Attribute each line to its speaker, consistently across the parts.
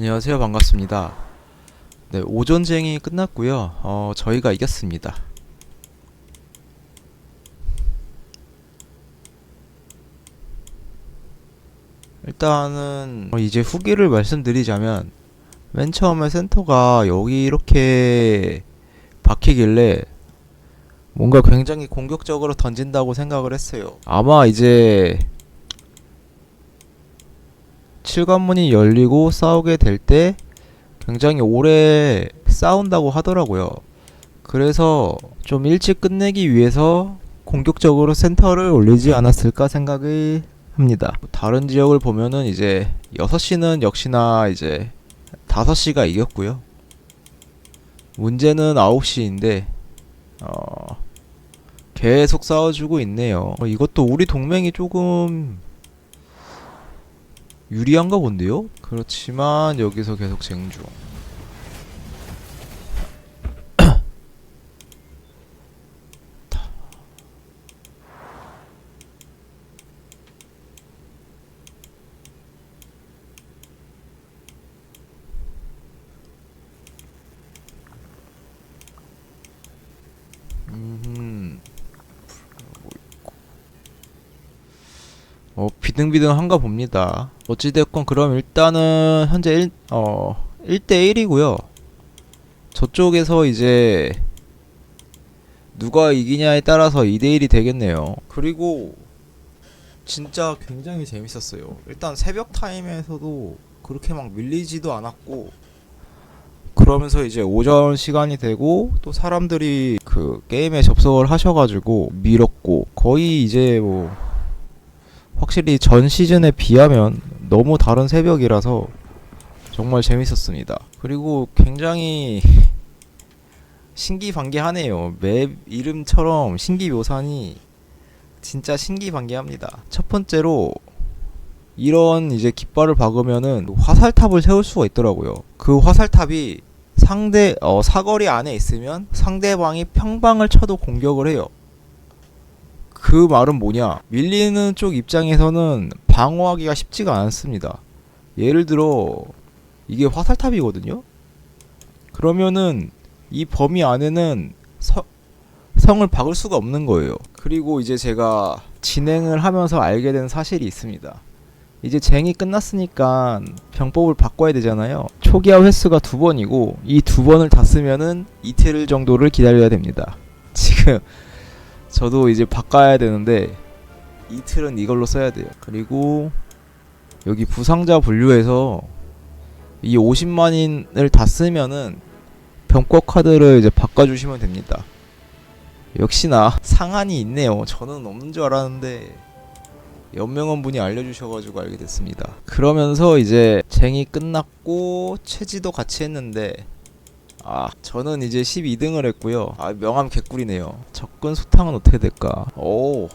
Speaker 1: 안녕하세요. 반갑습니다. 네, 오전쟁이 끝났고요. 어, 저희가 이겼습니다. 일단은 어, 이제 후기를 말씀드리자면 맨 처음에 센터가 여기 이렇게 박히길래 뭔가 굉장히 공격적으로 던진다고 생각을 했어요. 아마 이제 칠관문이 열리고 싸우게 될 때 굉장히 오래 싸운다고 하더라고요. 그래서 좀 일찍 끝내기 위해서 공격적으로 센터를 올리지 않았을까 생각을 합니다. 다른 지역을 보면은 이제 6시는 역시나 이제 5시가 이겼고요. 문제는 9시인데 어 계속 싸워주고 있네요. 어, 이것도 우리 동맹이 조금 유리한가 본데요? 그렇지만 여기서 계속 쟁중. 음. 어, 비등비등한가 봅니다. 어찌됐건 그럼 일단은 현재 1, 어, 1대1이고요. 저쪽에서 이제 누가 이기냐에 따라서 2대1이 되겠네요. 그리고 진짜 굉장히 재밌었어요. 일단 새벽 타임에서도 그렇게 막 밀리지도 않았고 그러면서 이제 오전 시간이 되고 또 사람들이 그 게임에 접속을 하셔가지고 밀었고 거의 이제 뭐 확실히 전 시즌에 비하면 너무 다른 새벽이라서 정말 재밌었습니다. 그리고 굉장히 신기반기하네요. 맵 이름처럼 신기 묘산이 진짜 신기반기합니다. 첫 번째로 이런 이제 깃발을 박으면은 화살탑을 세울 수가 있더라고요. 그 화살탑이 상대 어 사거리 안에 있으면 상대방이 평방을 쳐도 공격을 해요. 그 말은 뭐냐? 밀리는 쪽 입장에서는 방어하기가 쉽지가 않습니다. 예를 들어 이게 화살탑이거든요. 그러면은 이 범위 안에는 서, 성을 박을 수가 없는 거예요. 그리고 이제 제가 진행을 하면서 알게 된 사실이 있습니다. 이제 쟁이 끝났으니까 병법을 바꿔야 되잖아요. 초기화 횟수가 두 번이고 이 두 번을 다 쓰면은 이틀 정도를 기다려야 됩니다. 지금 저도 이제 바꿔야 되는데 이틀은 이걸로 써야 돼요. 그리고 여기 부상자 분류에서 이 50만인을 다 쓰면은 병법 카드를 이제 바꿔주시면 됩니다. 역시나 상한이 있네요. 저는 없는 줄 알았는데 연명원 분이 알려주셔가지고 알게 됐습니다. 그러면서 이제 쟁이 끝났고 체지도 같이 했는데 아 저는 이제 12등을 했고요. 아 명함 개꿀이네요. 접근 소탕은 어떻게 될까? 오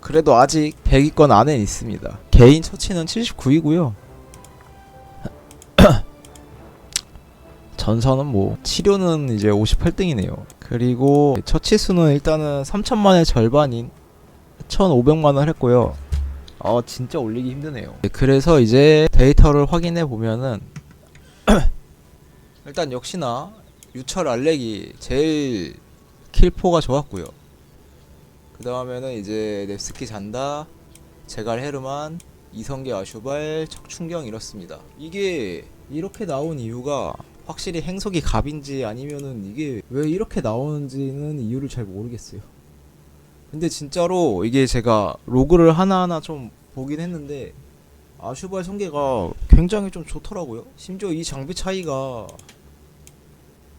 Speaker 1: 그래도 아직 100위권 안에 있습니다. 개인 처치는 79이고요. 전선은 뭐 치료는 이제 58등이네요. 그리고 처치 수는 일단은 3천만의 절반인 1,500만 원 했고요. 어 진짜 올리기 힘드네요. 네, 그래서 이제 데이터를 확인해 보면은 일단 역시나 유철 알렉이 제일 킬포가 좋았고요. 그 다음에는 이제 넵스키 잔다, 제갈 헤르만, 이성계 아슈발, 척충경 이렇습니다. 이게 이렇게 나온 이유가 확실히 행석이 갑인지 아니면은 이게 왜 이렇게 나오는지는 이유를 잘 모르겠어요. 근데 진짜로 이게 제가 로그를 하나하나 좀 보긴 했는데 아슈발 성계가 굉장히 좀 좋더라고요. 심지어 이 장비 차이가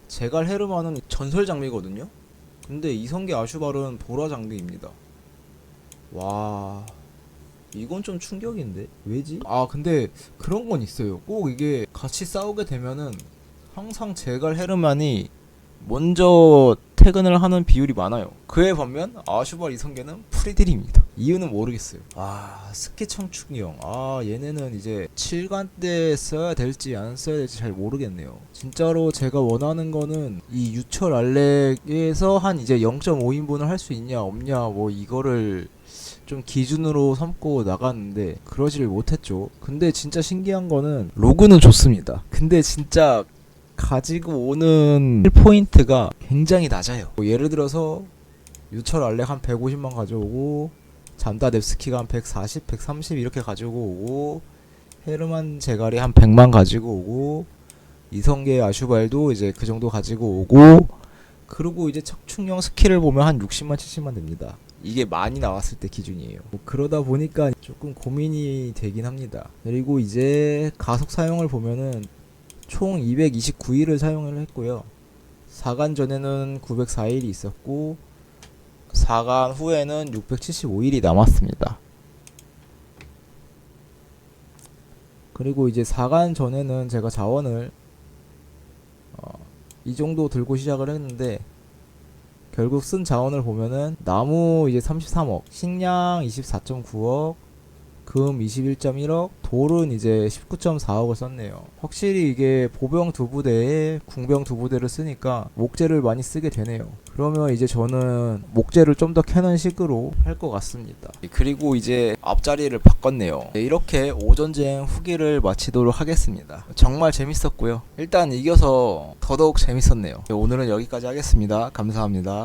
Speaker 1: 제갈 헤르만은 전설 장비거든요. 근데 이성계 아슈발은 보라 장비입니다. 와 이건 좀 충격인데 왜지? 아 근데 그런 건 있어요. 꼭 이게 같이 싸우게 되면은 항상 제갈 헤르만이 먼저 퇴근을 하는 비율이 많아요. 그에 반면 아슈발 이성계는 프리딜입니다. 이유는 모르겠어요. 아 스키 청축형. 아 얘네는 이제 7간 때 써야 될지 안 써야 될지 잘 모르겠네요. 진짜로 제가 원하는 거는 이 유철 알렉에서 한 이제 0.5인분을 할 수 있냐 없냐 뭐 이거를 좀 기준으로 삼고 나갔는데 그러지를 못했죠. 근데 진짜 신기한 거는 로그는 좋습니다. 근데 진짜 가지고 오는 1포인트가 굉장히 낮아요. 뭐 예를 들어서 유철 알렉 한 150만 가져오고 잔다 넵스키가 한 140, 130 이렇게 가지고 오고 헤르만 제갈이 한 100만 가지고 오고 이성계 아슈발도 이제 그 정도 가지고 오고 그리고 이제 척충형 스킬을 보면 한 60만 70만 됩니다. 이게 많이 나왔을 때 기준이에요. 뭐 그러다 보니까 조금 고민이 되긴 합니다. 그리고 이제 가속 사용을 보면은 총 229일을 사용을 했고요. 4간 전에는 904일이 있었고 4간 후에는 675일이 남았습니다. 그리고 이제 4간 전에는 제가 자원을 어, 이 정도 들고 시작을 했는데 결국 쓴 자원을 보면은 나무 이제 33억, 식량 24.9억, 금 21.1억, 돌은 이제 19.4억을 썼네요. 확실히 이게 보병 두 부대에 궁병 두 부대를 쓰니까 목재를 많이 쓰게 되네요. 그러면 이제 저는 목재를 좀 더 캐는 식으로 할 것 같습니다. 그리고 이제 앞자리를 바꿨네요. 네, 이렇게 오전쟁 후기를 마치도록 하겠습니다. 정말 재밌었고요. 일단 이겨서 더더욱 재밌었네요. 네, 오늘은 여기까지 하겠습니다. 감사합니다.